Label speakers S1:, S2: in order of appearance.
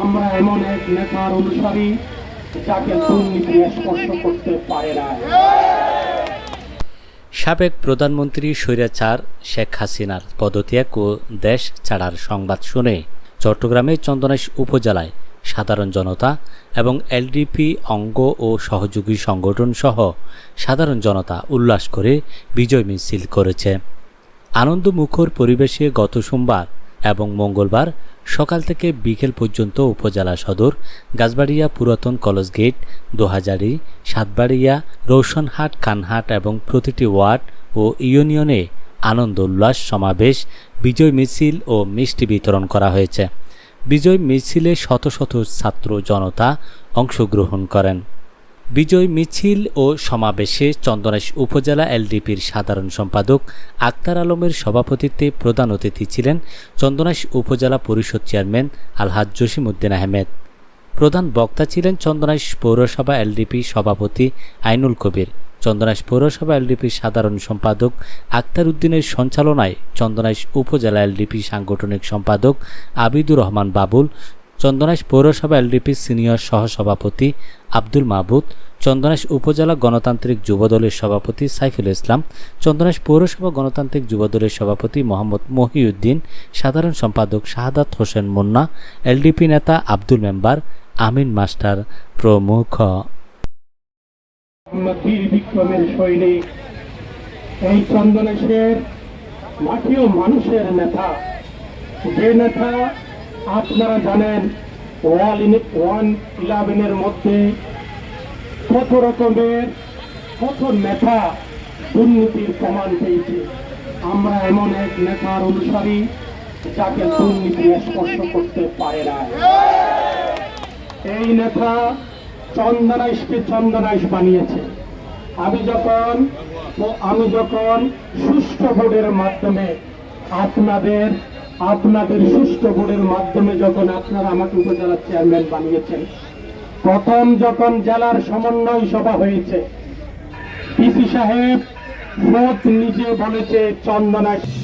S1: আমরা এমন এক নেতার অনুসারী যাকে দুর্নীতি স্পর্শ করতে পারে না।
S2: সাবেক প্রধানমন্ত্রী স্বৈরাচার শেখ হাসিনার পদত্যাগ ও দেশ ছাড়ার সংবাদ শুনে চট্টগ্রামের চন্দনাইশ উপজেলায় সাধারণ জনতা এবং এলডিপি অঙ্গ ও সহযোগী সংগঠন সহ সাধারণ জনতা উল্লাস করে বিজয় মিছিল করেছে। আনন্দমুখর পরিবেশে গত সোমবার এবং মঙ্গলবার সকাল থেকে বিকেল পর্যন্ত উপজেলা সদর, গাছবাড়িয়া পুরাতন কলেজ গেট, দোহাজারি, সাতবাড়িয়া, রৌশনহাট, কানহাট এবং প্রতিটি ওয়ার্ড ও ইউনিয়নে আনন্দ, উল্লাস, সমাবেশ, বিজয় মিছিল ও মিষ্টি বিতরণ করা হয়েছে। বিজয় মিছিলে শত শত ছাত্র জনতা অংশগ্রহণ করেন। বিজয় মিছিল ও সমাবেশে চন্দনাইশ উপজেলা এলডিপির সাধারণ সম্পাদক আক্তার আলমের সভাপতিত্বে প্রধান অতিথি ছিলেন চন্দনাইশ উপজেলা পরিষদ চেয়ারম্যান আলহাজ জসিম উদ্দিন আহমেদ। প্রধান বক্তা ছিলেন চন্দনাইশ পৌরসভা এলডিপি সভাপতি আইনুল কবির। চন্দনাইশ পৌরসভা এলডিপির সাধারণ সম্পাদক আক্তার উদ্দিনের সঞ্চালনায় চন্দনাইশ উপজেলা এলডিপি সাংগঠনিক সম্পাদক আবিদুর রহমান বাবুল চন্দনাইশ পৌরসভা এলডিপির সিনিয়র সহসভাপতি আব্দুল মাহবুদ চন্দনাইশ উপজেলা গণতান্ত্রিক যুবদলের সভাপতি সাইফুল ইসলাম চন্দনাইশ পৌরসভা গণতান্ত্রিক যুবদলের সভাপতি মোহাম্মদ মহিউদ্দিন, সাধারণ সম্পাদক শাহাদাত হোসেন মুন্না, এলডিপি নেতা আব্দুল মেম্বার আমিন মাস্টার প্রমুখ।
S1: এই চন্দনেশের মানুষের নেতা, যে নেতা আপনারা জানেন, ওয়াল ওয়ান ইলেভেনের মধ্যে কত রকমের, কত নেতা দুর্নীতির প্রমাণ পেয়েছে। আমরা এমন এক নেতার অনুসারী যাকে দুর্নীতি স্পর্শ করতে পারে না। এই নেতা চন্দনাইশকে চন্দনাইশ বানিয়েছে। আমি যখন আমি যখন সুষ্ঠু ভোটের মাধ্যমে আপনাদের আপনাদের সুষ্ঠু ভোটের মাধ্যমে যখন আপনারা আমাকে উপজেলার চেয়ারম্যান বানিয়েছেন, প্রথম যখন জেলার সমন্বয় সভা হয়েছে পিসি সাহেব নিজে বলেছে চন্দনাইশ